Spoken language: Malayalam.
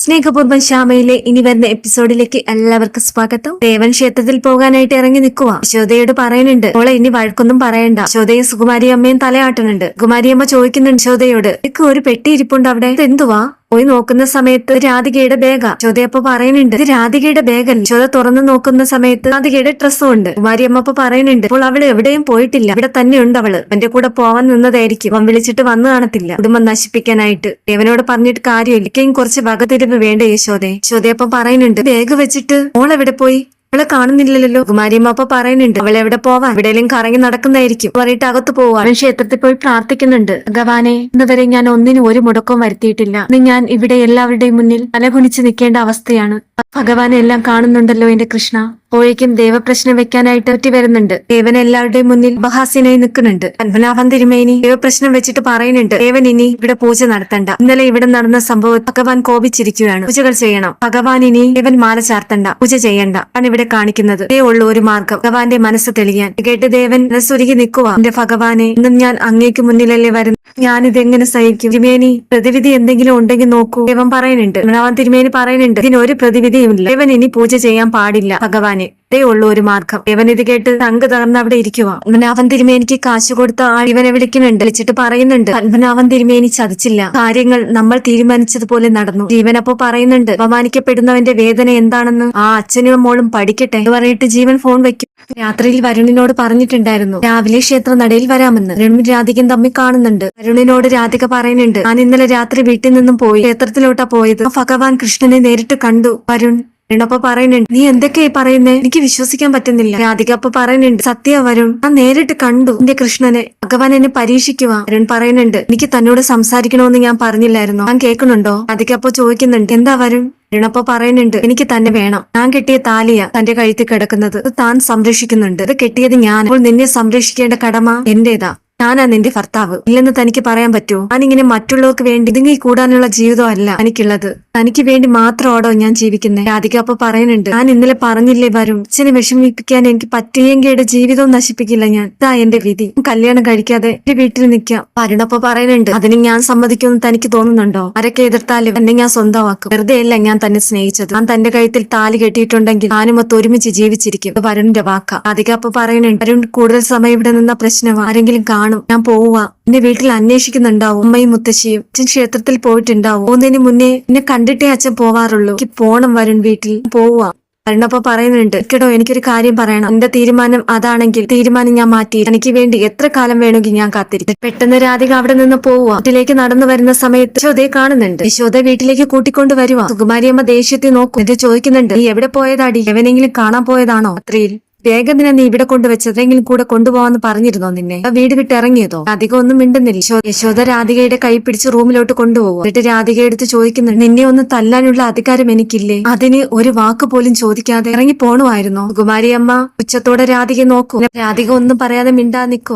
സ്നേഹപൂർവം ശ്യാമയിലെ ഇനി വരുന്ന എപ്പിസോഡിലേക്ക് എല്ലാവർക്കും സ്വാഗതം. ദേവൻ ക്ഷേത്രത്തിൽ പോകാനായിട്ട് ഇറങ്ങി നിൽക്കുക യശോദയോട് പറയുന്നുണ്ട് ഓളെ ഇനി വഴക്കൊന്നും പറയണ്ട. യശോദയും സുകുമാരി അമ്മയും തലയാട്ടുന്നുണ്ട്. കുമാരിയമ്മ ചോദിക്കുന്നുണ്ട് യശോദയോട് എനിക്ക് ഒരു പെട്ടി ഇരിപ്പുണ്ട് അവിടെ? എന്തുവാ പോയി നോക്കുന്ന സമയത്ത് രാധികയുടെ ബാഗാ ചോദയപ്പ പറയുന്നുണ്ട് ഇത് രാധികയുടെ ബാഗല്ല ചോദ തുറന്നു നോക്കുന്ന സമയത്ത് രാധികയുടെ ഡ്രസ്സും ഉണ്ട്. കുമാരിയമ്മ അപ്പൊ പറയുന്നുണ്ട് അപ്പോൾ അവൾ എവിടെയും പോയിട്ടില്ല. ഇവിടെ തന്നെ ഉണ്ട് അവൾ എന്റെ കൂടെ പോവാൻ നിന്നതായിരിക്കും. അവൻ വിളിച്ചിട്ട് വന്നു കാണത്തില്ല. കുടുംബം നശിപ്പിക്കാനായിട്ട്. ദേവനോട് പറഞ്ഞിട്ട് കാര്യമില്ല. കുറച്ച് വകതിരിവ് വേണ്ട യശോദേ? ചോദയപ്പ പറയുന്നുണ്ട് ബാഗ് വെച്ചിട്ട് മോൾ എവിടെ പോയി? അവളെ കാണുന്നില്ലല്ലോ. കുമാരിയമ്മ അപ്പൊ പറയുന്നുണ്ട് അവൾ എവിടെ പോവാൻ എവിടെയെങ്കിലും കറങ്ങി നടക്കുന്നതായിരിക്കും. പറഞ്ഞിട്ട് അകത്ത് പോവാൻ ക്ഷേത്രത്തിൽ പോയി പ്രാർത്ഥിക്കുന്നുണ്ട്. ഭഗവാനെ ഇന്നുവരെ ഞാൻ ഒന്നിനും ഒരു മുടക്കവും വരുത്തിയിട്ടില്ല. ഇന്ന് ഞാൻ ഇവിടെ എല്ലാവരുടെയും മുന്നിൽ തലകുനിച്ച് നിൽക്കേണ്ട അവസ്ഥയാണ്. ഭഗവാനെ എല്ലാം കാണുന്നുണ്ടല്ലോ എന്റെ കൃഷ്ണ. അപ്പോഴേക്കും ദേവപ്രശ്നം വെക്കാനായിട്ട് പറ്റി വരുന്നുണ്ട്. ദേവൻ എല്ലാവരുടെയും മുന്നിൽ ഉപഹാസ്യനായി നിൽക്കുന്നുണ്ട്. പത്മനാഭൻ തിരുമേനി ദേവപ്രശ്നം വെച്ചിട്ട് പറയുന്നുണ്ട് ദേവൻ ഇനി ഇവിടെ പൂജ നടത്തണ്ട. ഇന്നലെ ഇവിടെ നടന്ന സംഭവം ഭഗവാൻ കോപിച്ചിരിക്കുകയാണ്. പൂജകൾ ചെയ്യണം. ഭഗവാൻ ഇനി ദേവൻ മാല ചാർത്തണ്ട. പൂജ ചെയ്യണ്ട. ആണ് ഇവിടെ കാണിക്കുന്നത്. ഇതേ ഉള്ളൂ ഒരു മാർഗം. ഭഗവാന്റെ മനസ്സ് തെളിയാൻ. കേട്ട് ദേവൻ മനസ്സുരുകി നിൽക്കുക. എന്റെ ഭഗവാനെ ഇന്നും ഞാൻ അങ്ങേക്ക് മുന്നിലല്ലേ വരുന്നു ഞാനിതെങ്ങനെ സഹിക്കും? തിരുമേനി പ്രതിവിധി എന്തെങ്കിലും ഉണ്ടെങ്കിൽ നോക്കൂ. ദേവൻ പറയുന്നുണ്ട്. പത്മനാഭൻ തിരുമേനി പറയുന്നുണ്ട് ഇതിനൊരു പ്രതിവിധിയും ഇല്ല ദേവൻ ഇനി പൂജ ചെയ്യാൻ പാടില്ല. ഭഗവാനെ ഇതേ ഉള്ളൂ ഒരു മാർഗം. ഇവൻ ഇത് കേട്ട് തങ്ക് തകർന്ന് അവിടെ ഇരിക്കുക. പത്മനാഭൻ തിരുമേനിക്ക് കാശ് കൊടുത്ത ആൾ ഇവനെ വിളിക്കുന്നുണ്ട്. വിളിച്ചിട്ട് പറയുന്നുണ്ട് പത്മനാഭൻ തിരുമേനി ചതിച്ചില്ല. കാര്യങ്ങൾ നമ്മൾ തീരുമാനിച്ചതുപോലെ നടന്നു. ജീവൻ അപ്പോ പറയുന്നുണ്ട് അപമാനിക്കപ്പെടുന്നവന്റെ വേദന എന്താണെന്ന് ആ അച്ഛനും മോളും പഠിക്കട്ടെ എന്ന് പറഞ്ഞിട്ട് ജീവൻ ഫോൺ വെക്കും. രാത്രിയിൽ വരുണിനോട് പറഞ്ഞിട്ടുണ്ടായിരുന്നു രാവിലെ ക്ഷേത്ര നടയിൽ വരാമെന്ന്. വരുണും രാധികയും തമ്മിൽ കാണുന്നുണ്ട്. വരുണിനോട് രാധിക പറയുന്നുണ്ട് ഞാൻ ഇന്നലെ രാത്രി വീട്ടിൽ നിന്നും പോയി ക്ഷേത്രത്തിലോട്ടാ പോയത്. ഭഗവാൻ കൃഷ്ണനെ നേരിട്ട് കണ്ടു. വരുൺ വീണപ്പോ പറയുന്നുണ്ട് നീ എന്തൊക്കെയായി പറയുന്നേ? എനിക്ക് വിശ്വസിക്കാൻ പറ്റുന്നില്ല. രാധിക അപ്പൊ പറയുന്നുണ്ട് സത്യ വരും ഞാൻ നേരിട്ട് കണ്ടു. എന്റെ കൃഷ്ണനെ ഭഗവാൻ എന്നെ പരീക്ഷിക്കുക അരുൺ പറയുന്നുണ്ട് എനിക്ക് തന്നോട് സംസാരിക്കണമെന്ന് ഞാൻ പറഞ്ഞില്ലായിരുന്നു? ഞാൻ കേൾക്കുന്നുണ്ടോ? രാധിക ചോദിക്കുന്നുണ്ട് എന്താ വരും വീണപ്പോ പറയുന്നുണ്ട് എനിക്ക് തന്നെ വേണം. ഞാൻ കെട്ടിയ താലിയ തന്റെ കഴുത്തിൽ കിടക്കുന്നത്. താൻ സംരക്ഷിക്കുന്നുണ്ട്. ഇത് കെട്ടിയത് ഞാൻ. അപ്പോൾ നിന്നെ സംരക്ഷിക്കേണ്ട കടമ എന്റേതാ. ഞാനാ നിന്റെ ഭർത്താവ്. ഇല്ലെന്ന് തനിക്ക് പറയാൻ പറ്റുമോ? ഞാനിങ്ങനെ മറ്റുള്ളവർക്ക് വേണ്ടി ഇതുങ്ങി കൂടാനുള്ള ജീവിതമല്ല എനിക്കുള്ളത് തനിക്ക് വേണ്ടി മാത്രമാണോ ഞാൻ ജീവിക്കുന്നത് രാധിക അപ്പൊ പറയുന്നുണ്ട് ഞാൻ ഇന്നലെ പറഞ്ഞില്ലേ വരും അച്ഛനെ വിഷമിപ്പിക്കാൻ എനിക്ക് പറ്റിയെങ്കിയുടെ ജീവിതം നശിപ്പിക്കില്ല ഞാൻ. ഇതാ എന്റെ വിധി. കല്യാണം കഴിക്കാതെ എന്റെ വീട്ടിൽ നിൽക്കാം. വരുണപ്പൊ പറയുന്നുണ്ട് അതിന് ഞാൻ സമ്മതിക്കുമെന്ന് തനിക്ക് തോന്നുന്നുണ്ടോ? ആരൊക്കെ എതിർത്താലും എന്നെ ഞാൻ സ്വന്തമാക്കും. വെറുതെ അല്ല ഞാൻ തന്നെ സ്നേഹിച്ചത്. ഞാൻ തന്റെ കഴുത്തിൽ താലി കെട്ടിയിട്ടുണ്ടെങ്കിൽ ഞാനും ഒത്ത് ഒരുമിച്ച് ജീവിച്ചിരിക്കും. വരുണിന്റെ വാക്ക. രാധിക അപ്പൊ പറയുന്നുണ്ട് വരുൺ കൂടുതൽ സമയം ഇവിടെ നിന്ന പ്രശ്നം ആരെങ്കിലും കാണും. ഞാൻ പോവുക എന്റെ വീട്ടിൽ അന്വേഷിക്കുന്നുണ്ടാവും. അമ്മയും മുത്തശ്ശിയും അച്ഛൻ ക്ഷേത്രത്തിൽ പോയിട്ടുണ്ടാവും. ഒന്നിനു മുന്നേ എന്നെ കണ്ടിട്ടേ അച്ഛൻ പോവാറുള്ളൂ. എനിക്ക് പോണം വരും വീട്ടിൽ. പോവുക വരണപ്പ പറയുന്നുണ്ട് കേട്ടോ എനിക്കൊരു കാര്യം പറയണം. എന്റെ തീരുമാനം അതാണെങ്കിൽ തീരുമാനം ഞാൻ മാറ്റി. എനിക്ക് വേണ്ടി എത്ര കാലം വേണമെങ്കിൽ ഞാൻ കാത്തിരിക്കും. പെട്ടെന്ന് രാധിക അവിടെ നിന്ന് പോവുക വീട്ടിലേക്ക് നടന്നു വരുന്ന സമയത്ത് യശോദയെ കാണുന്നുണ്ട്. യശോദ വീട്ടിലേക്ക് കൂട്ടിക്കൊണ്ട് വരുവാ. സുകുമാരിയമ്മ ദേഷ്യത്തിൽ നോക്കും. എന്നിട്ട് ചോദിക്കുന്നുണ്ട് നീ എവിടെ പോയതാടി? എവനെങ്കിലും കാണാൻ പോയതാണോ? അത്രയിൽ വേഗം നിന്നെ നീ ഇവിടെ കൊണ്ടുവച്ച് എത്രയെങ്കിലും കൂടെ കൊണ്ടുപോവാന്ന് പറഞ്ഞിരുന്നോ നിന്നെ? വീട് വിട്ട് ഇറങ്ങിയതോ? അധികം ഒന്നും മിണ്ടുന്നില്ല. യശോദ രാധികയുടെ കൈ പിടിച്ച് റൂമിലോട്ട് കൊണ്ടുപോകും. എന്നിട്ട് രാധിക എടുത്ത് ചോദിക്കുന്നു നിന്നെ ഒന്ന് തല്ലാനുള്ള അധികാരം എനിക്കില്ലേ? അതിന് ഒരു വാക്ക് പോലും ചോദിക്കാതെ ഇറങ്ങി പോണുമായിരുന്നോ കുമാരിയമ്മ ഉച്ചത്തോടെ രാധിക നോക്കൂ. രാധിക ഒന്നും പറയാതെ മിണ്ടാ നിൽക്കും